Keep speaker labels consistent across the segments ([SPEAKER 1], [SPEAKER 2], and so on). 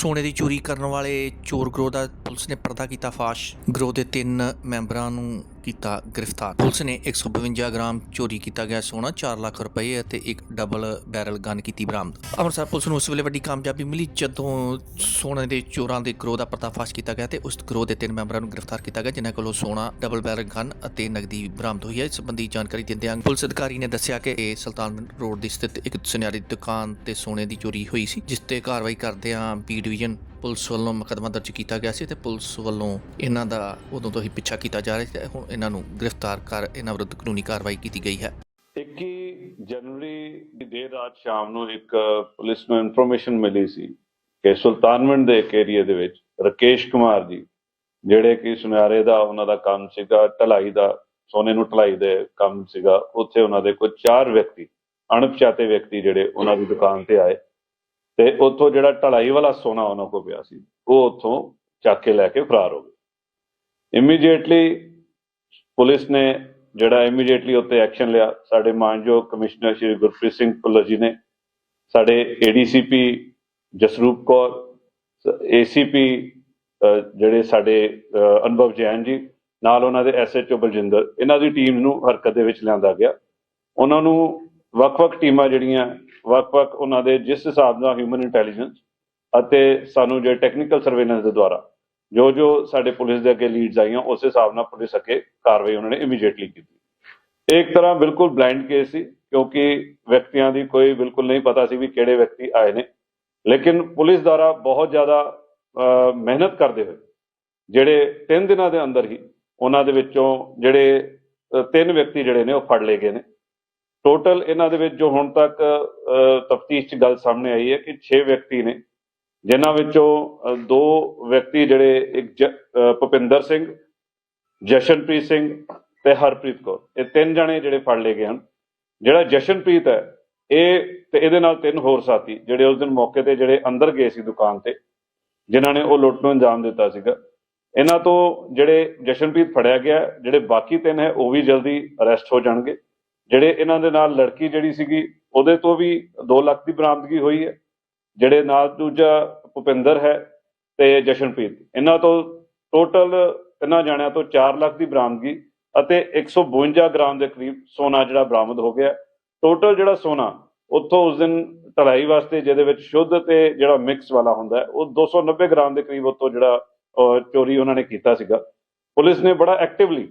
[SPEAKER 1] ਸੋਨੇ ਦੀ ਚੋਰੀ ਕਰਨ ਵਾਲੇ ਚੋਰ ਗਰੋਹ ਦਾ ਪੁਲਿਸ ਨੇ ਪਰਦਾ ਕੀਤਾ ਫਾਸ਼। ਗਰੋਹ ਦੇ ਤਿੰਨ ਮੈਂਬਰਾਂ ਨੂੰ ਕੀਤਾ ਗ੍ਰਿਫਤਾਰ। ਪੁਲਿਸ ਨੇ 152 ਗ੍ਰਾਮ ਚੋਰੀ ਕੀਤਾ ਗਿਆ ਸੋਨਾ 4 ਲੱਖ ਰੁਪਏ ਅਤੇ ਇੱਕ ਡਬਲ ਬੈਰਲ ਗਨ ਕੀਤੀ ਬਰਾਮਦ। ਅੰਮ੍ਰਿਤਸਰ ਪੁਲਿਸ ਨੂੰ ਉਸ ਵੇਲੇ ਵੱਡੀ ਕਾਮਯਾਬੀ ਮਿਲੀ ਜਦੋਂ ਸੋਨੇ ਦੇ ਚੋਰਾਂ ਦੇ ਗਰੋਹ ਦਾ ਪਰਦਾਫਾਸ਼ ਕੀਤਾ ਗਿਆ ਤੇ ਉਸ ਗਰੋਹ ਦੇ ਤਿੰਨ ਮੈਂਬਰਾਂ ਨੂੰ ਗ੍ਰਿਫਤਾਰ ਕੀਤਾ ਗਿਆ, ਜਿਨ੍ਹਾਂ ਕੋਲੋਂ ਸੋਨਾ, ਡਬਲ ਬੈਰਲ ਗਨ ਅਤੇ ਨਗਦੀ ਬਰਾਮਦ ਹੋਈ ਹੈ। ਇਸ ਸੰਬੰਧੀ ਜਾਣਕਾਰੀ ਦਿੰਦਿਆਂ ਪੁਲਿਸ ਅਧਿਕਾਰੀ ਨੇ ਦੱਸਿਆ ਕਿ ਇਹ ਸੁਲਤਾਨ ਰੋਡ ਦੀ ਸਥਿਤ ਇੱਕ ਸੁਨਿਆਰੀ ਦੁਕਾਨ ਤੇ ਸੋਨੇ ਦੀ ਚੋਰੀ ਹੋਈ ਸੀ, ਜਿਸ ਤੇ ਕਾਰਵਾਈ ਕਰਦਿਆਂ ਬੀ ਡਿਵੀਜ਼ਨ ਪੁਲਿਸ ਵੱਲੋਂ ਮੁਕੱਦਮਾ ਦਰਜ ਕੀਤਾ ਗਿਆ ਸੀ ਤੇ ਪੁਲਿਸ ਵੱਲੋਂ ਇਹਨਾਂ ਦਾ ਉਦੋਂ ਤੋਂ ਹੀ ਪਿੱਛਾ ਕੀਤਾ ਜਾ ਰਿਹਾ ਸੀ ਹੁਣ ਇਹਨਾਂ ਨੂੰ ਗ੍ਰਿਫਤਾਰ ਕਰ ਇਹਨਾਂ ਵਿਰੁੱਧ ਕਾਨੂੰਨੀ ਕਾਰਵਾਈ ਕੀਤੀ ਗਈ ਹੈ।
[SPEAKER 2] 21 ਜਨਵਰੀ ਦੀ ਦੇਰ ਰਾਤ ਸ਼ਾਮ ਨੂੰ ਇੱਕ ਪੁਲਿਸ ਨੂੰ ਇਨਫੋਰਮੇਸ਼ਨ ਮਿਲੀ ਸੀ ਕਿ ਸੁਲਤਾਨਵਿੰਡ ਦੇ ਇੱਕ ਏਰੀਆ ਦੇ ਵਿੱਚ ਰਕੇਸ਼ ਕੁਮਾਰ ਜੀ, ਜਿਹੜੇ ਕਿ ਸੁਨਿਆਰੇ ਦਾ ਉਹਨਾਂ ਦਾ ਕੰਮ ਸੀਗਾ, ਢਲਾਈ ਦਾ, ਸੋਨੇ ਨੂੰ ਢਲਾਈ ਦੇ ਕੰਮ ਸੀਗਾ, ਉੱਥੇ ਉਹਨਾਂ ਦੇ ਕੋਈ ਚਾਰ ਵਿਅਕਤੀ, ਅਣਪਛਾਤੇ ਵਿਅਕਤੀ ਜਿਹੜੇ ਉਹਨਾਂ ਦੀ ਦੁਕਾਨ ਤੇ ਆਏ। ਤੇ ਉੱਥੋਂ ਜਿਹੜਾ ਢਲਾਈ ਵਾਲਾ ਸੋਨਾ ਉਹਨਾਂ ਕੋਲ ਪਿਆ ਸੀ, ਉਹ ਉੱਥੋਂ ਚੱਕ ਕੇ ਲੈ ਕੇ ਫਰਾਰ ਹੋ ਗਏ। ਇਮੀਡੀਏਟਲੀ ਪੁਲਿਸ ਨੇ ਜਿਹੜਾ ਇਮੀਡੀਏਟਲੀ ਉੱਤੇ ਐਕਸ਼ਨ ਲਿਆ, ਸਾਡੇ ਮਾਨਯੋਗ ਕਮਿਸ਼ਨਰ ਸ਼੍ਰੀ ਗੁਰਪ੍ਰੀਤ ਸਿੰਘ ਭੁੱਲਰ ਜੀ ਨੇ, ਸਾਡੇ ਏਡੀਸੀਪੀ ਜਸਰੂਪ ਕੌਰ ਏਸੀਪੀ ਜਿਹੜੇ ਸਾਡੇ ਅਨੁਭਵ ਜੈਨ ਜੀ, ਨਾਲ ਉਹਨਾਂ ਦੇ ਐਸਐਚਓ ਬਲਜਿੰਦਰ, ਇਹਨਾਂ ਦੀ ਟੀਮ ਨੂੰ ਹਰਕਤ ਦੇ ਵਿੱਚ ਲਿਆਂਦਾ ਗਿਆ। ਉਹਨਾਂ ਨੂੰ ਵੱਖ-ਵੱਖ ਟੀਮਾਂ ਜਿਹੜੀਆਂ, ਵੱਖ-ਵੱਖ ਉਹਨਾਂ ਦੇ ਜਿਸ ਹਿਸਾਬ ਨਾਲ ਹਿਊਮਨ ਇੰਟੈਲੀਜੈਂਸ ਅਤੇ ਸਾਨੂੰ ਜੇ ਟੈਕਨੀਕਲ ਸਰਵੇਲੈਂਸ ਦੇ ਦੁਆਰਾ ਜੋ ਜੋ ਸਾਡੇ ਪੁਲਿਸ ਦੇ ਅੱਗੇ ਲੀਡਸ ਆਈਆਂ, ਉਸ ਹਿਸਾਬ ਨਾਲ ਪੁਲਿਸ ਅੱਗੇ ਕਾਰਵਾਈ ਉਹਨਾਂ ਨੇ ਇਮੀਡੀਏਟਲੀ ਕੀਤੀ। ਇਹ ਇੱਕ ਤਰ੍ਹਾਂ ਬਿਲਕੁਲ ਬਲਾਈਂਡ ਕੇਸ ਸੀ, ਕਿਉਂਕਿ ਵਿਅਕਤੀਆਂ ਦੀ ਕੋਈ ਬਿਲਕੁਲ ਨਹੀਂ ਪਤਾ ਸੀ ਵੀ ਕਿਹੜੇ ਵਿਅਕਤੀ ਆਏ ਨੇ। ਲੇਕਿਨ ਪੁਲਿਸ ਦੁਆਰਾ ਬਹੁਤ ਜ਼ਿਆਦਾ ਮਿਹਨਤ ਕਰਦੇ ਹੋਏ, ਜਿਹੜੇ 3 ਦਿਨਾਂ ਦੇ ਅੰਦਰ ਹੀ ਉਹਨਾਂ ਦੇ ਵਿੱਚੋਂ ਜਿਹੜੇ ਤਿੰਨ ਵਿਅਕਤੀ ਜਿਹੜੇ ਨੇ ਉਹ ਫੜ ਲਏ ਗਏ ਨੇ। ਟੋਟਲ ਇਹਨਾਂ ਦੇ ਵਿੱਚ ਜੋ ਹੁਣ ਤੱਕ ਤਫਤੀਸ਼ 'ਚ ਗੱਲ ਸਾਹਮਣੇ ਆਈ ਹੈ ਕਿ 6 ਵਿਅਕਤੀ ਨੇ, ਜਿਨ੍ਹਾਂ ਵਿੱਚੋਂ ਦੋ ਵਿਅਕਤੀ ਜਿਹੜੇ ਇੱਕ ਜ- ਭੁਪਿੰਦਰ ਸਿੰਘ, ਜਸ਼ਨਪ੍ਰੀਤ ਸਿੰਘ ਤੇ ਹਰਪ੍ਰੀਤ ਕੌਰ, ਇਹ ਤਿੰਨ ਜਣੇ ਜਿਹੜੇ ਫੜ ਲਏ ਗਏ ਹਨ। ਜਿਹੜਾ ਜਸ਼ਨਪ੍ਰੀਤ ਹੈ, ਇਹ ਤੇ ਇਹਦੇ ਨਾਲ ਤਿੰਨ ਹੋਰ ਸਾਥੀ, ਜਿਹੜੇ ਉਸ ਦਿਨ ਮੌਕੇ ਤੇ ਜਿਹੜੇ ਅੰਦਰ ਗਏ ਸੀ ਦੁਕਾਨ ਤੇ, ਜਿਨ੍ਹਾਂ ਨੇ ਉਹ ਲੁੱਟ ਨੂੰ ਅੰਜਾਮ ਦਿੱਤਾ ਸੀਗਾ। ਇਹਨਾਂ ਤੋਂ ਜਿਹੜੇ ਜਸ਼ਨਪ੍ਰੀਤ ਫੜਿਆ ਗਿਆ, ਜਿਹੜੇ ਬਾਕੀ ਤਿੰਨ ਹੈ, ਉਹ ਵੀ ਜਲਦੀ ਅਰੈਸਟ ਹੋ ਜਾਣਗੇ। ਜਿਹੜੇ ਇਹਨਾਂ ਦੇ ਨਾਲ ਲੜਕੀ ਜਿਹੜੀ ਸੀਗੀ ਉਹਦੇ ਤੋਂ ਵੀ 2 ਲੱਖ ਦੀ ਬਰਾਮਦਗੀ ਹੋਈ ਹੈ। ਜਿਹੜੇ ਨਾਲ ਦੂਜਾ ਭੁਪਿੰਦਰ ਹੈ ਤੇ ਜਸ਼ਨਪ੍ਰੀਤ। ਇਹਨਾਂ ਤੋਂ ਟੋਟਲ ਇਹਨਾਂ ਜਾਣਿਆਂ ਤੋਂ 4 ਲੱਖ ਦੀ ਬਰਾਮਦਗੀ ਅਤੇ 152 ਗ੍ਰਾਮ ਦੇ ਕਰੀਬ ਸੋਨਾ ਜਿਹੜਾ ਬਰਾਮਦ ਹੋ ਗਿਆ। ਟੋਟਲ ਜਿਹੜਾ ਸੋਨਾ ਉੱਥੋਂ ਉਸ ਦਿਨ ਢਲਾਈ ਵਾਸਤੇ ਜਿਹਦੇ ਵਿੱਚ ਸ਼ੁੱਧ ਤੇ ਜਿਹੜਾ ਮਿਕਸ ਵਾਲਾ ਹੁੰਦਾ ਹੈ, ਉਹ 290 ਗ੍ਰਾਮ ਦੇ ਕਰੀਬ ਉੱਥੋਂ ਜਿਹੜਾ ਚੋਰੀ ਉਹਨਾਂ ਨੇ ਕੀਤਾ ਸੀਗਾ। ਪੁਲਿਸ ਨੇ ਬੜਾ ਐਕਟਿਵਲੀ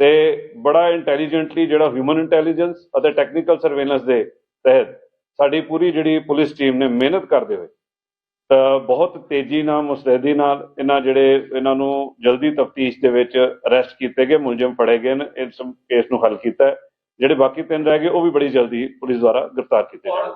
[SPEAKER 2] ਤੇ ਬੜਾ ਇੰਟੈਲੀਜੈਂਟਲੀ ਜਿਹੜਾ ਹਿਊਮਨ ਇੰਟੈਲੀਜੈਂਸ ਅਤੇ ਟੈਕਨੀਕਲ ਸਰਵੇਲੈਂਸ ਦੇ ਤਹਿਤ ਸਾਡੀ ਪੂਰੀ ਜਿਹੜੀ ਪੁਲਿਸ ਟੀਮ ਨੇ ਮਿਹਨਤ ਕਰਦੇ ਹੋਏ, ਤਾਂ ਬਹੁਤ ਤੇਜ਼ੀ ਨਾਲ, ਮੁਸਤੈਦੀ ਨਾਲ ਇਹਨਾਂ ਜਿਹੜੇ ਇਹਨਾਂ ਨੂੰ ਜਲਦੀ ਤਫਤੀਸ਼ ਦੇ ਵਿੱਚ ਅਰੈਸਟ ਕੀਤੇ ਗਏ, ਮੁਲਜ਼ਮ ਫੜੇ ਗਏ ਨੇ, ਇਸ ਕੇਸ ਨੂੰ ਹੱਲ ਕੀਤਾ ਜਿਹੜੇ ਬਾਕੀ ਤਿੰਨ ਰਹਿ ਗਏ, ਉਹ ਵੀ ਬੜੀ ਜਲਦੀ ਪੁਲਿਸ ਦੁਆਰਾ ਗ੍ਰਿਫਤਾਰ ਕੀਤੇ ਜਾਣਗੇ।